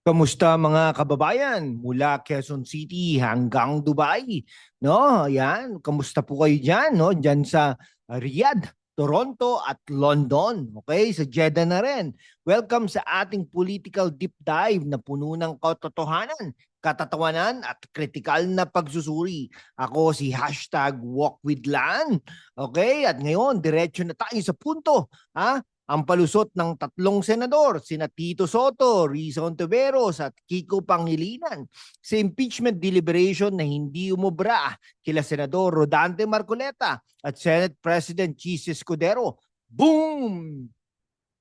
Kamusta mga kababayan mula Quezon City hanggang Dubai? No, ayan. Kamusta po kayo diyan, no? Diyan sa Riyadh, Toronto at London. Okay, sa Jeddah na rin. Welcome sa ating political deep dive na puno ng katotohanan, katatawanan at kritikal na pagsusuri. Ako si hashtag Walk with Lan. Okay, at ngayon, diretso na tayo sa punto. Ha? Ang palusot ng tatlong senador, sina Tito Soto, Risa Ontiveros at Kiko Pangilinan sa impeachment deliberation na hindi umubra kila Senador Rodante Marcoleta at Senate President Chis Escudero. Boom!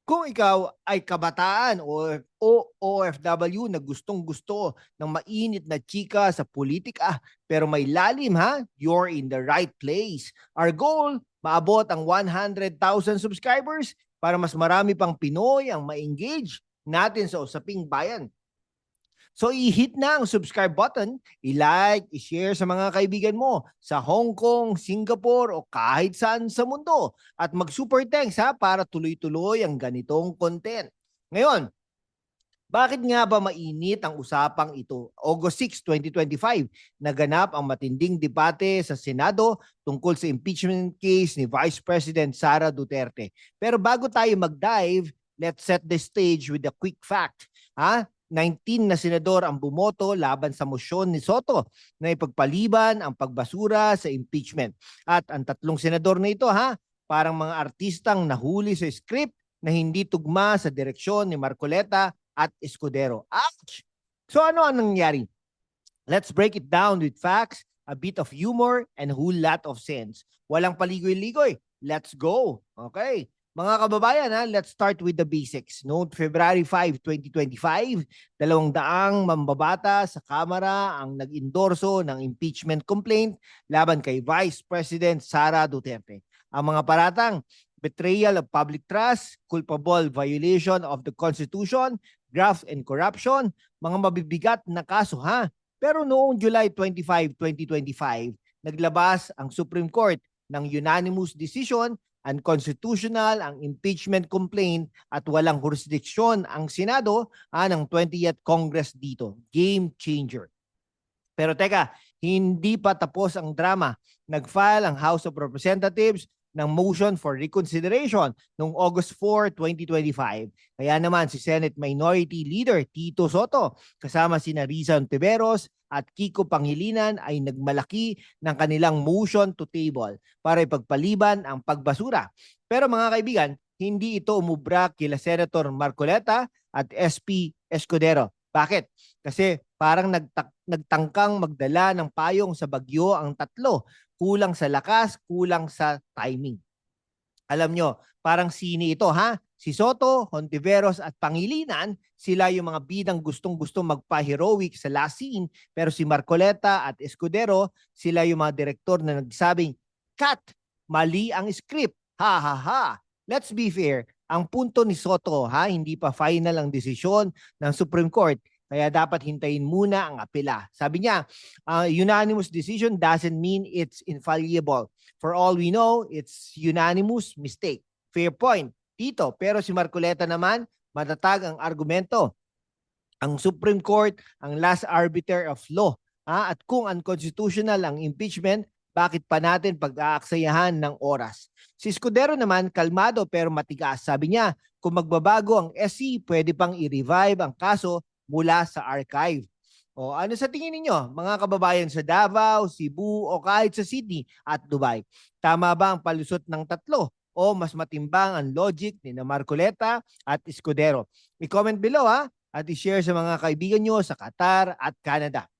Kung ikaw ay kabataan o o OFW na gustong gusto ng mainit na chika sa politika pero may lalim ha, you're in the right place. Our goal, maabot ang 100,000 subscribers para mas marami pang Pinoy ang ma-engage natin sa usaping bayan. So i-hit na ang subscribe button, i-like, i-share sa mga kaibigan mo sa Hong Kong, Singapore o kahit saan sa mundo. At mag-super thanks ha para tuloy-tuloy ang ganitong content. Ngayon, bakit nga ba mainit ang usapang ito? August 6, 2025, naganap ang matinding debate sa Senado tungkol sa impeachment case ni Vice President Sara Duterte. Pero bago tayo mag-dive, let's set the stage with a quick fact. Ha? 19 na senador ang bumoto laban sa mosyon ni Soto na ipagpaliban ang pagbasura sa impeachment. At ang tatlong senador na ito ha, parang mga artistang nahuli sa script na hindi tugma sa direksyon ni Marcoleta at Escudero. Ouch! So ano ang nangyari? Let's break it down with facts, a bit of humor, and whole lot of sense. Walang paligoy-ligoy. Let's go. Okay. Mga kababayan, ha, let's start with the basics. Noong February 5, 2025, dalawang daang mambabata sa Kamara ang nag-endorso ng impeachment complaint laban kay Vice President Sara Duterte. Ang mga paratang, betrayal of public trust, culpable violation of the Constitution, graft and corruption, mga mabibigat na kaso ha. Pero noong July 25, 2025, naglabas ang Supreme Court ng unanimous decision unconstitutional ang impeachment complaint at walang jurisdiksyon ang Senado ah, ng 20th Congress dito. Game changer. Pero teka, hindi pa tapos ang drama. Nag-file ang House of Representatives ng motion for reconsideration noong August 4, 2025. Kaya naman si Senate Minority Leader Tito Soto kasama si Risa Ontiveros at Kiko Pangilinan ay nagmalaki ng kanilang motion to table para ipagpaliban ang pagbasura. Pero mga kaibigan, hindi ito umubra kila Senator Marcoleta at SP Escudero. Bakit? Kasi parang nagtangkang magdala ng payong sa bagyo ang tatlo. Kulang sa lakas, kulang sa timing. Alam nyo, parang sini ito ha? Si Soto, Hontiveros at Pangilinan, sila yung mga bidang gustong-gusto magpa-heroic sa last scene. Pero si Marcoleta at Escudero, sila yung mga direktor na nagsabing, Cut! Mali ang script. Ha ha ha. Let's be fair. Ang punto ni Soto, ha, hindi pa final ang desisyon ng Supreme Court. Kaya dapat hintayin muna ang apela. Sabi niya, uh, unanimous decision doesn't mean it's infallible. For all we know, it's unanimous mistake. Fair point. Tito, pero si Marcoleta naman, matatag ang argumento. Ang Supreme Court, ang last arbiter of law. Ha? At kung unconstitutional ang impeachment, bakit pa natin pag-aaksayahan ng oras? Si Scudero naman, kalmado pero matigas. Sabi niya, kung magbabago ang SC, pwede pang i-revive ang kaso mula sa archive. O ano sa tingin ninyo, mga kababayan sa Davao, Cebu o kahit sa Sydney at Dubai? Tama ba ang palusot ng tatlo? O mas matimbang ang logic ni na Marcoleta at Escudero? I-comment below ha at i-share sa mga kaibigan nyo sa Qatar at Canada.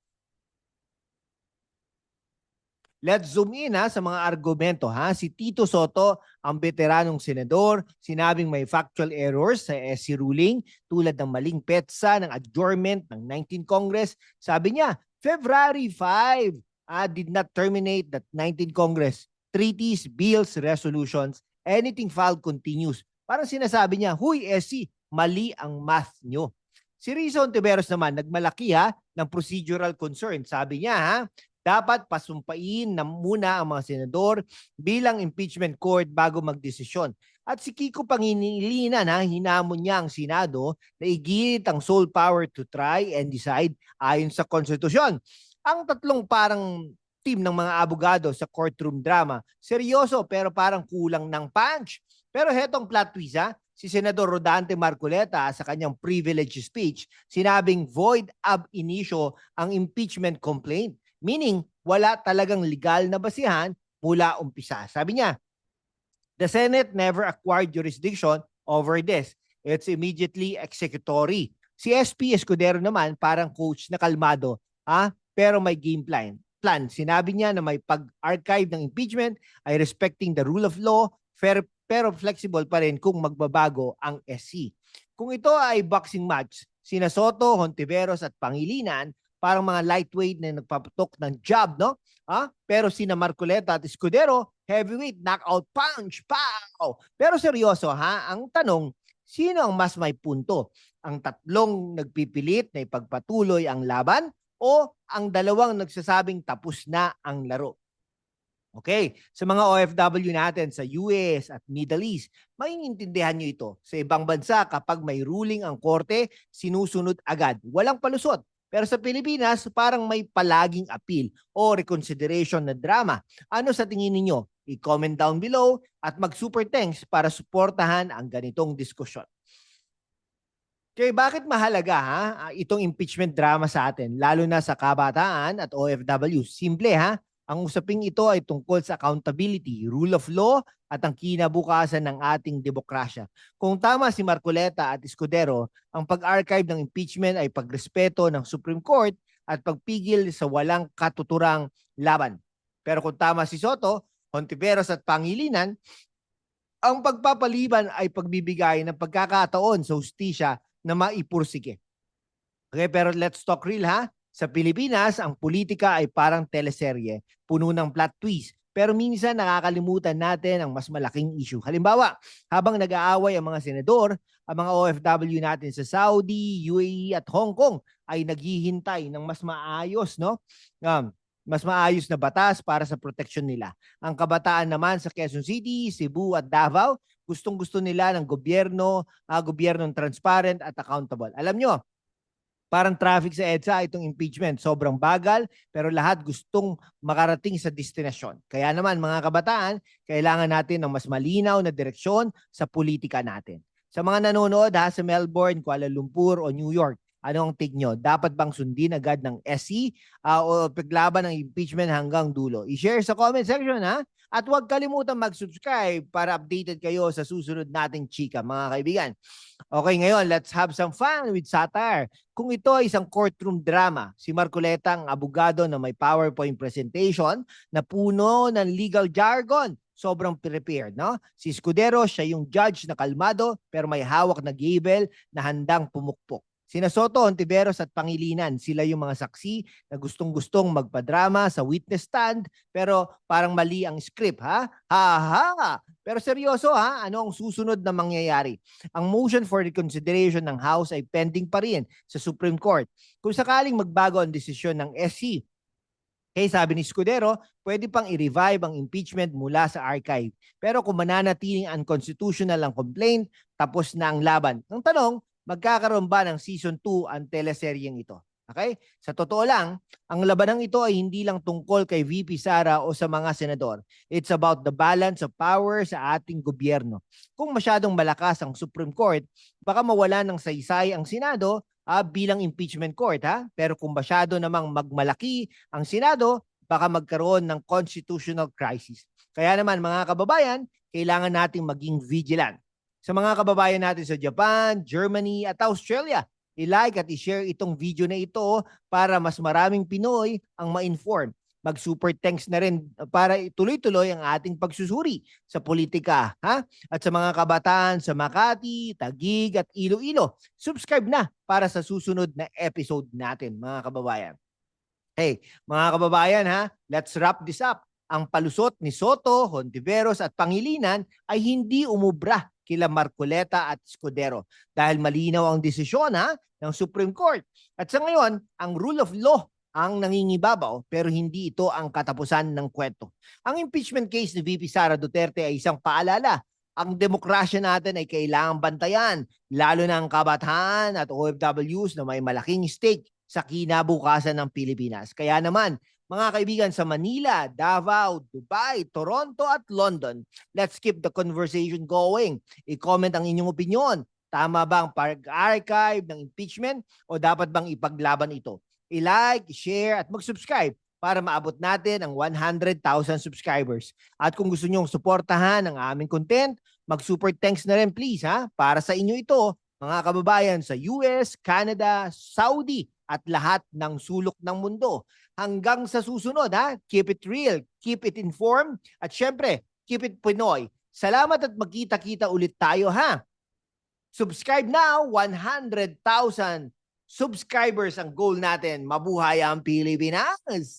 Let's zoom in ha sa mga argumento ha. Si Tito Soto, ang veteranong senador, sinabing may factual errors sa SC ruling tulad ng maling petsa ng adjournment ng 19 Congress. Sabi niya, February 5 ah, did not terminate that 19 Congress. Treaties, bills, resolutions, anything filed continues. Parang sinasabi niya, huy SC, mali ang math nyo. Si Rizzo Ontiveros naman, nagmalaki ha ng procedural concern. Sabi niya ha, dapat pasumpain na muna ang mga senador bilang impeachment court bago magdesisyon. At si Kiko Pangilinan, ha, hinamon niya ang Senado na igit ang sole power to try and decide ayon sa konstitusyon. Ang tatlong parang team ng mga abogado sa courtroom drama, seryoso pero parang kulang ng punch. Pero hetong plot twist ha, si Senador Rodante Marcoleta sa kanyang privilege speech, sinabing void ab initio ang impeachment complaint. Meaning, wala talagang legal na basihan mula umpisa. Sabi niya, the Senate never acquired jurisdiction over this. It's immediately executory. Si SP Escudero naman parang coach na kalmado, ah, pero may game plan. Plan. Sinabi niya na may pag-archive ng impeachment ay respecting the rule of law, fair, pero flexible pa rin kung magbabago ang SC. Kung ito ay boxing match, sina Soto, Hontiveros at Pangilinan, parang mga lightweight na nagpaputok ng jab, no? Ah, pero sina Marcoleta at Escudero, heavyweight knockout punch, pow! Pero seryoso ha, ang tanong, sino ang mas may punto? Ang tatlong nagpipilit na ipagpatuloy ang laban o ang dalawang nagsasabing tapos na ang laro? Okay, sa mga OFW natin sa US at Middle East, maiintindihan nyo ito. Sa ibang bansa, kapag may ruling ang korte, sinusunod agad. Walang palusot. Pero sa Pilipinas, parang may palaging appeal o reconsideration na drama. Ano sa tingin ninyo? I-comment down below at mag-super thanks para suportahan ang ganitong diskusyon. Okay, bakit mahalaga ha, itong impeachment drama sa atin, lalo na sa kabataan at OFW? Simple ha, ang usaping ito ay tungkol sa accountability, rule of law at ang kinabukasan ng ating demokrasya. Kung tama si Marcoleta at Escudero, ang pag-archive ng impeachment ay pagrespeto ng Supreme Court at pagpigil sa walang katuturang laban. Pero kung tama si Soto, Hontiveros at Pangilinan, ang pagpapaliban ay pagbibigay ng pagkakataon sa hustisya na maipursige. Okay, pero let's talk real ha. Sa Pilipinas, ang politika ay parang teleserye, puno ng plot twist. Pero minsan nakakalimutan natin ang mas malaking issue. Halimbawa, habang nag-aaway ang mga senador, ang mga OFW natin sa Saudi, UAE at Hong Kong ay naghihintay ng mas maayos, no? Um, mas maayos na batas para sa proteksyon nila. Ang kabataan naman sa Quezon City, Cebu at Davao, gustong-gusto nila ng gobyerno, uh, gobyernong transparent at accountable. Alam nyo, parang traffic sa EDSA itong impeachment. Sobrang bagal, pero lahat gustong makarating sa destinasyon. Kaya naman mga kabataan, kailangan natin ng mas malinaw na direksyon sa politika natin. Sa mga nanonood ha, sa Melbourne, Kuala Lumpur o New York, ano ang tig nyo? Dapat bang sundin agad ng SC uh, o paglaban ng impeachment hanggang dulo? I-share sa comment section ha. At huwag kalimutan mag-subscribe para updated kayo sa susunod nating chika mga kaibigan. Okay, ngayon let's have some fun with satire. Kung ito ay isang courtroom drama, si Marcoleta ang abogado na may PowerPoint presentation na puno ng legal jargon sobrang prepared, no? Si Scudero, siya yung judge na kalmado pero may hawak na gavel na handang pumukpok. Sina Soto, Ontiveros at Pangilinan, sila yung mga saksi na gustong-gustong magpadrama sa witness stand pero parang mali ang script, ha? Ha ha! Pero seryoso ha, ano ang susunod na mangyayari? Ang motion for reconsideration ng House ay pending pa rin sa Supreme Court. Kung sakaling magbago ang desisyon ng SC, kaya sabi ni Scudero, pwede pang i-revive ang impeachment mula sa archive. Pero kung mananatiling unconstitutional ang complaint, tapos na ang laban. Ang tanong, magkakaroon ba ng season 2 ang teleseryeng ito? Okay? Sa totoo lang, ang labanang ito ay hindi lang tungkol kay VP Sara o sa mga senador. It's about the balance of power sa ating gobyerno. Kung masyadong malakas ang Supreme Court, baka mawala ng saysay ang Senado ah, bilang impeachment court. Ha? Pero kung masyado namang magmalaki ang Senado, baka magkaroon ng constitutional crisis. Kaya naman mga kababayan, kailangan nating maging vigilant sa mga kababayan natin sa Japan, Germany at Australia. I-like at i-share itong video na ito para mas maraming Pinoy ang ma-inform. Mag-super thanks na rin para tuloy-tuloy ang ating pagsusuri sa politika. Ha? At sa mga kabataan sa Makati, Tagig at Iloilo, subscribe na para sa susunod na episode natin mga kababayan. Hey, mga kababayan ha, let's wrap this up. Ang palusot ni Soto, Hontiveros at Pangilinan ay hindi umubra kila Marcoleta at Scudero dahil malinaw ang desisyon ha ng Supreme Court. At sa ngayon, ang rule of law ang nangingibabaw pero hindi ito ang katapusan ng kwento. Ang impeachment case ni VP Sara Duterte ay isang paalala ang demokrasya natin ay kailangang bantayan, lalo na ang kabataan at OFWs na may malaking stake sa kinabukasan ng Pilipinas. Kaya naman, mga kaibigan sa Manila, Davao, Dubai, Toronto at London, let's keep the conversation going. I-comment ang inyong opinion. Tama ba ang pag-archive ng impeachment o dapat bang ipaglaban ito? I-like, share at mag-subscribe para maabot natin ang 100,000 subscribers. At kung gusto nyong suportahan ang aming content, mag-super thanks na rin please ha. Para sa inyo ito, mga kababayan sa US, Canada, Saudi at lahat ng sulok ng mundo. Hanggang sa susunod ha, keep it real, keep it informed at syempre, keep it Pinoy. Salamat at magkita-kita ulit tayo ha. Subscribe now, 100,000 subscribers ang goal natin. Mabuhay ang Pilipinas!